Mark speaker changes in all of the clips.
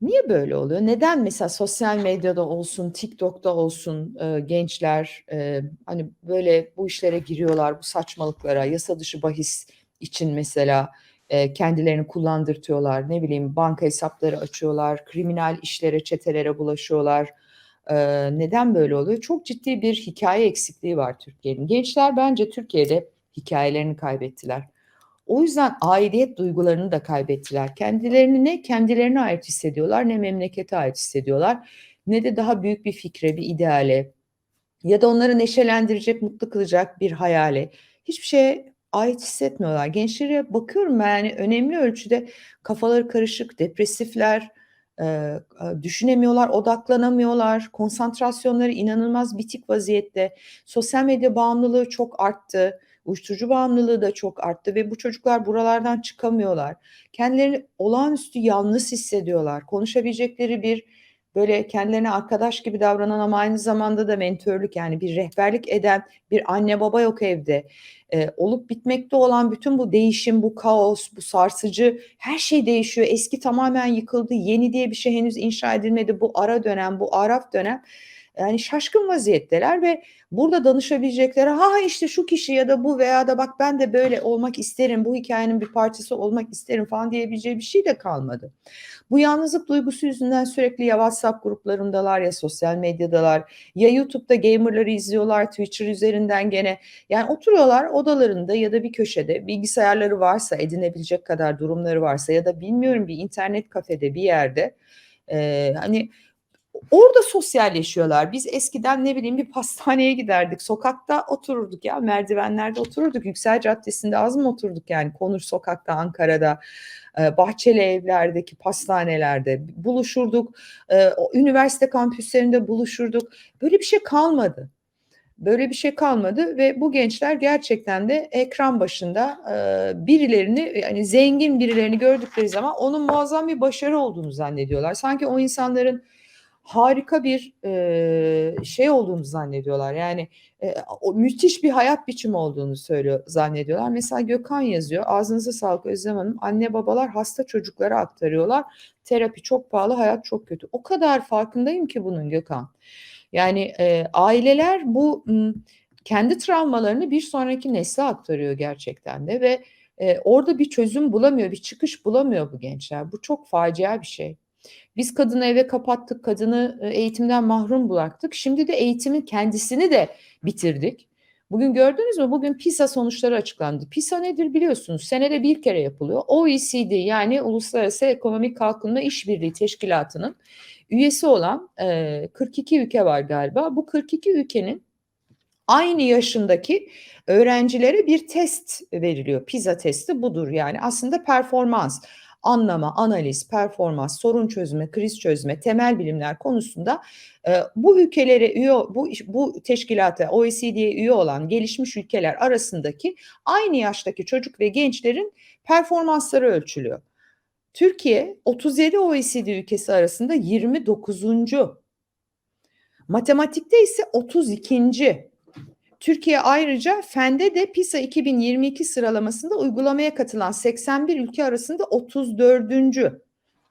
Speaker 1: Niye böyle oluyor? Neden mesela sosyal medyada olsun, TikTok'ta olsun e, gençler e, hani böyle bu işlere giriyorlar, bu saçmalıklara, yasa dışı bahis için mesela e, kendilerini kullandırtıyorlar, ne bileyim banka hesapları açıyorlar, kriminal işlere, çetelere bulaşıyorlar. E, neden böyle oluyor? Çok ciddi bir hikaye eksikliği var Türkiye'nin. Gençler bence Türkiye'de hikayelerini kaybettiler. O yüzden aidiyet duygularını da kaybettiler. Kendilerini ne kendilerine ait hissediyorlar ne memlekete ait hissediyorlar. Ne de daha büyük bir fikre, bir ideale ya da onları neşelendirecek, mutlu kılacak bir hayale. Hiçbir şeye ait hissetmiyorlar. Gençlere bakıyorum yani önemli ölçüde kafaları karışık, depresifler, e, düşünemiyorlar, odaklanamıyorlar, konsantrasyonları inanılmaz bitik vaziyette. Sosyal medya bağımlılığı çok arttı. Uyuşturucu bağımlılığı da çok arttı ve bu çocuklar buralardan çıkamıyorlar. Kendilerini olağanüstü yalnız hissediyorlar. Konuşabilecekleri bir böyle kendilerine arkadaş gibi davranan ama aynı zamanda da mentörlük yani bir rehberlik eden bir anne baba yok evde. Ee, olup bitmekte olan bütün bu değişim, bu kaos, bu sarsıcı her şey değişiyor. Eski tamamen yıkıldı. Yeni diye bir şey henüz inşa edilmedi. Bu ara dönem, bu araf dönem yani şaşkın vaziyetteler ve burada danışabilecekleri ha işte şu kişi ya da bu veya da bak ben de böyle olmak isterim bu hikayenin bir parçası olmak isterim falan diyebileceği bir şey de kalmadı. Bu yalnızlık duygusu yüzünden sürekli ya WhatsApp gruplarındalar ya sosyal medyadalar ya YouTube'da gamerları izliyorlar Twitter üzerinden gene yani oturuyorlar odalarında ya da bir köşede bilgisayarları varsa edinebilecek kadar durumları varsa ya da bilmiyorum bir internet kafede bir yerde e, hani Orada sosyalleşiyorlar. Biz eskiden ne bileyim bir pastaneye giderdik. Sokakta otururduk ya merdivenlerde otururduk. Yüksel Caddesi'nde az mı oturduk yani Konur Sokak'ta Ankara'da e, bahçeli evlerdeki pastanelerde buluşurduk. E, üniversite kampüslerinde buluşurduk. Böyle bir şey kalmadı. Böyle bir şey kalmadı ve bu gençler gerçekten de ekran başında e, birilerini yani zengin birilerini gördükleri zaman onun muazzam bir başarı olduğunu zannediyorlar. Sanki o insanların harika bir e, şey olduğunu zannediyorlar. Yani e, o müthiş bir hayat biçimi olduğunu söylüyor zannediyorlar. Mesela Gökhan yazıyor. Ağzınıza sağlık Özlem Hanım. Anne babalar hasta çocuklara aktarıyorlar. Terapi çok pahalı, hayat çok kötü. O kadar farkındayım ki bunun Gökhan. Yani e, aileler bu kendi travmalarını bir sonraki nesle aktarıyor gerçekten de ve e, orada bir çözüm bulamıyor, bir çıkış bulamıyor bu gençler. Bu çok facia bir şey. Biz kadını eve kapattık, kadını e, eğitimden mahrum bıraktık. Şimdi de eğitimin kendisini de bitirdik. Bugün gördünüz mü? Bugün PISA sonuçları açıklandı. PISA nedir biliyorsunuz? Senede bir kere yapılıyor. OECD yani Uluslararası Ekonomik Kalkınma İşbirliği Teşkilatı'nın üyesi olan e, 42 ülke var galiba. Bu 42 ülkenin aynı yaşındaki öğrencilere bir test veriliyor. PISA testi budur yani aslında performans anlama, analiz, performans, sorun çözme, kriz çözme, temel bilimler konusunda e, bu ülkelere üye, bu, bu teşkilata, OECD'ye üye olan gelişmiş ülkeler arasındaki aynı yaştaki çocuk ve gençlerin performansları ölçülüyor. Türkiye 37 OECD ülkesi arasında 29. Matematikte ise 32. Türkiye ayrıca Fende de PISA 2022 sıralamasında uygulamaya katılan 81 ülke arasında 34.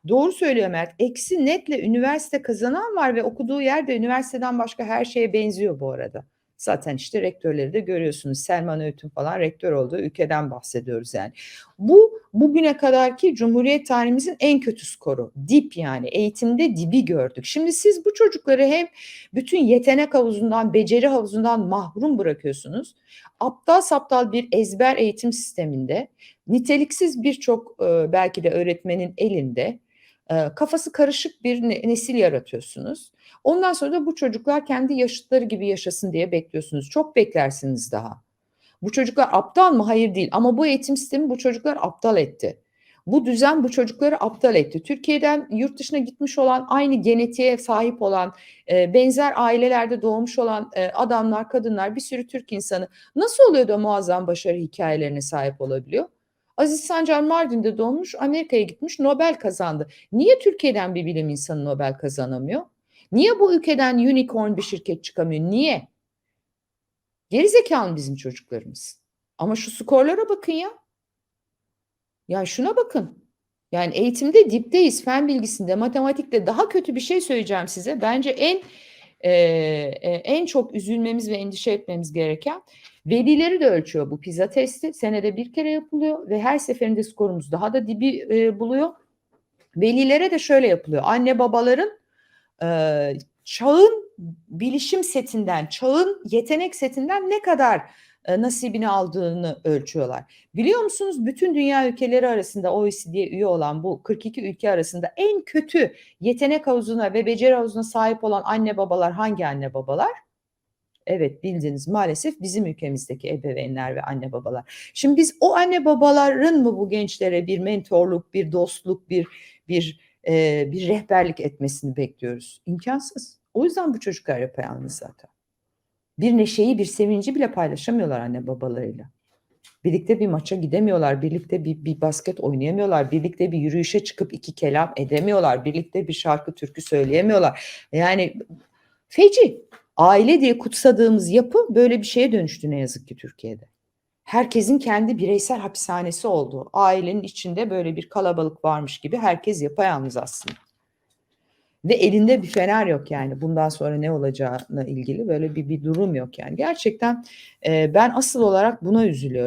Speaker 1: Doğru söylüyor Mert. Eksi netle üniversite kazanan var ve okuduğu yerde üniversiteden başka her şeye benziyor bu arada. Zaten işte rektörleri de görüyorsunuz. Selman Öğüt'ün falan rektör olduğu ülkeden bahsediyoruz yani. Bu bugüne kadarki Cumhuriyet tarihimizin en kötü skoru. Dip yani eğitimde dibi gördük. Şimdi siz bu çocukları hem bütün yetenek havuzundan, beceri havuzundan mahrum bırakıyorsunuz. Aptal saptal bir ezber eğitim sisteminde, niteliksiz birçok belki de öğretmenin elinde kafası karışık bir nesil yaratıyorsunuz. Ondan sonra da bu çocuklar kendi yaşıtları gibi yaşasın diye bekliyorsunuz. Çok beklersiniz daha. Bu çocuklar aptal mı? Hayır değil. Ama bu eğitim sistemi bu çocuklar aptal etti. Bu düzen bu çocukları aptal etti. Türkiye'den yurt dışına gitmiş olan, aynı genetiğe sahip olan, benzer ailelerde doğmuş olan adamlar, kadınlar, bir sürü Türk insanı nasıl oluyor da muazzam başarı hikayelerine sahip olabiliyor? Aziz Sancar Mardin'de doğmuş, Amerika'ya gitmiş, Nobel kazandı. Niye Türkiye'den bir bilim insanı Nobel kazanamıyor? Niye bu ülkeden unicorn bir şirket çıkamıyor? Niye? Gerizekalı bizim çocuklarımız. Ama şu skorlara bakın ya. Ya şuna bakın. Yani eğitimde dipteyiz. Fen bilgisinde, matematikte daha kötü bir şey söyleyeceğim size. Bence en e, en çok üzülmemiz ve endişe etmemiz gereken velileri de ölçüyor bu PISA testi. Senede bir kere yapılıyor ve her seferinde skorumuz daha da dibi e, buluyor. Velilere de şöyle yapılıyor. Anne babaların e, çağın bilişim setinden, çağın yetenek setinden ne kadar e, nasibini aldığını ölçüyorlar. Biliyor musunuz bütün dünya ülkeleri arasında OECD'ye üye olan bu 42 ülke arasında en kötü yetenek havuzuna ve beceri havuzuna sahip olan anne babalar hangi anne babalar? Evet bildiniz maalesef bizim ülkemizdeki ebeveynler ve anne babalar. Şimdi biz o anne babaların mı bu gençlere bir mentorluk, bir dostluk, bir bir e, bir rehberlik etmesini bekliyoruz? İmkansız. O yüzden bu çocuklar yapayalnız zaten. Bir neşeyi, bir sevinci bile paylaşamıyorlar anne babalarıyla. Birlikte bir maça gidemiyorlar, birlikte bir, bir basket oynayamıyorlar, birlikte bir yürüyüşe çıkıp iki kelam edemiyorlar, birlikte bir şarkı türkü söyleyemiyorlar. Yani feci. Aile diye kutsadığımız yapı böyle bir şeye dönüştü ne yazık ki Türkiye'de. Herkesin kendi bireysel hapishanesi oldu. Ailenin içinde böyle bir kalabalık varmış gibi herkes yapayalnız aslında. Ve elinde bir fener yok yani bundan sonra ne olacağına ilgili böyle bir, bir durum yok yani. Gerçekten e, ben asıl olarak buna üzülüyorum.